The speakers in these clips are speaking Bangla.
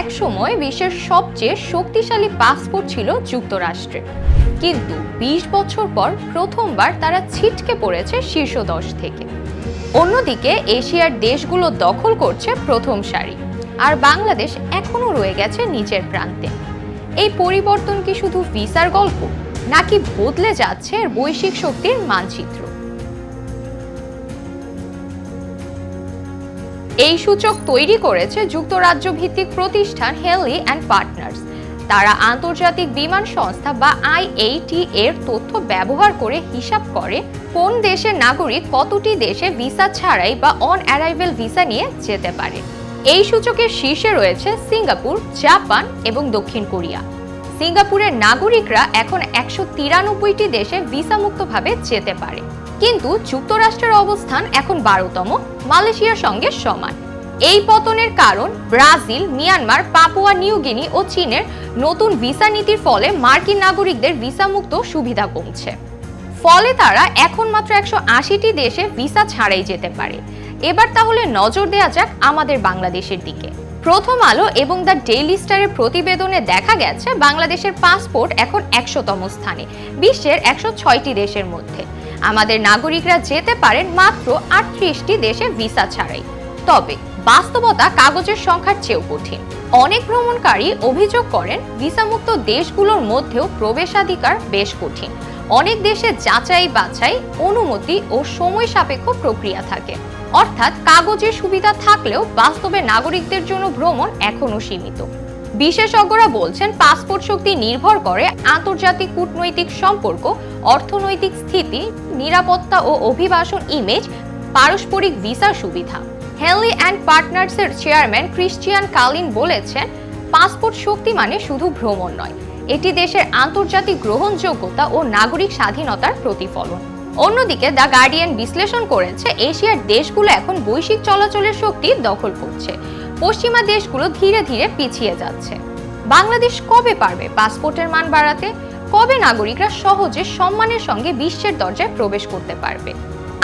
একসময় বিশ্বের সবচেয়ে শক্তিশালী পাসপোর্ট ছিল যুক্তরাষ্ট্রে। কিন্তু ২০ বছর পর প্রথমবার তারা ছিটকে পড়েছে শীর্ষ দশ থেকে। অন্যদিকে এশিয়ার দেশগুলো দখল করছে প্রথম সারি, আর বাংলাদেশ এখনও রয়ে গেছে নিচের প্রান্তে। এই পরিবর্তন কি শুধু ভিসার গল্প, নাকি বদলে যাচ্ছে বৈশ্বিক শক্তির মানচিত্র? এই সূচক তৈরি করেছে যুক্তরাজ্য ভিত্তিক প্রতিষ্ঠান হেললি অ্যান্ড পার্টনার্স। তারা আন্তর্জাতিক বিমান সংস্থা বা আইএইটি এর তথ্য ব্যবহার করে হিসাব করে কোন দেশের নাগরিক কতটি দেশে ভিসা ছাড়াই বা অন অ্যারাইভেল ভিসা নিয়ে যেতে পারে। এই সূচকের শীর্ষে রয়েছে সিঙ্গাপুর, জাপান এবং দক্ষিণ কোরিয়া। সিঙ্গাপুরের নাগরিকরা এখন একশো তিরানব্বইটি দেশে ভিসামুক্তভাবে যেতে পারে। কিন্তু যুক্তরাষ্ট্রের অবস্থান এখন বারোতম, মালয়েশিয়ার সঙ্গে সমান। এই পতনের কারণ Brazil, Myanmar, Papua New Guinea ও চীনের নতুন ভিসা নীতির ফলে মার্কিন নাগরিকদের ভিসামুক্ত সুবিধা কমছে। ফলে তারা এখন মাত্র একশো আশিটি দেশে ভিসা ছাড়াই যেতে পারে। এবার তাহলে নজর দেওয়া যাক আমাদের বাংলাদেশের দিকে। প্রথম আলো এবং দ্য ডেইলি স্টারের প্রতিবেদনে দেখা গেছে, বাংলাদেশের পাসপোর্ট এখন একশোতম স্থানে, বিশ্বের একশো ছয়টি দেশের মধ্যে। আমাদের নাগরিকরা যেতে পারেন মাত্র আটত্রিশটি দেশে ভিসা ছাড়াই। তবে বাস্তবতা কাগজের সংখ্যার চেয়েও কঠিন। অনেক ভ্রমণকারী অভিযোগ করেন, ভিসামুক্ত দেশগুলোর মধ্যেও প্রবেশাধিকার বেশ কঠিন। অনেক দেশে যাচাই বাছাই অনুমতি ও সময় সাপেক্ষ প্রক্রিয়া থাকে। অর্থাৎ কাগজের সুবিধা থাকলেও বাস্তবে নাগরিকদের জন্য ভ্রমণ এখনও সীমিত। বিশেষজ্ঞরা বলছেন পাসপোর্ট শক্তি নির্ভর করে আন্তর্জাতিক কূটনৈতিক সম্পর্ক, অর্থনৈতিক স্থিতি, নিরাপত্তা ও অভিবাসন ইমেজ পারস্পরিক ভিসা সুবিধা। হেনলি অ্যান্ড পার্টনার্সের চেয়ারম্যান ক্রিশ্চিয়ান কালিন বলেছেন, পাসপোর্ট শক্তি মানে শুধু ভ্রমণ নয়, এটি দেশের আন্তর্জাতিক গ্রহণযোগ্যতা ও নাগরিক স্বাধীনতার প্রতিফলন। অন্যদিকে দ্য গার্ডিয়ান বিশ্লেষণ করেছে, এশিয়ার দেশগুলো এখন বৈশ্বিক চলাচলের শক্তি দখল করছে। পশ্চিমা দেশগুলো ধীরে ধীরে পিছিয়ে যাচ্ছে। বাংলাদেশ কবে পারবে পাসপোর্টের মান বাড়াতে? কবে নাগরিকরা সহজে সম্মানের সঙ্গে বিশ্বের দরজায় প্রবেশ করতে পারবে?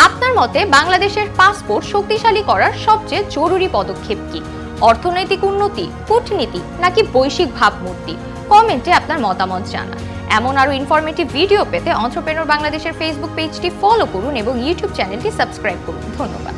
আপনার মতে বাংলাদেশের পাসপোর্ট শক্তিশালী করার সবচেয়ে জরুরি পদক্ষেপ কি? অর্থনৈতিক উন্নতি, কূটনীতি নাকি বৈশ্বিক ভাবমূর্তি? কমেন্টে আপনার মতামত জানান। এমন আরও ইনফরমেটিভ ভিডিও পেতে অন্ত্রপ্রেনর বাংলাদেশের ফেসবুক পেজটি ফলো করুন এবং ইউটিউব চ্যানেলটি সাবস্ক্রাইব করুন। ধন্যবাদ।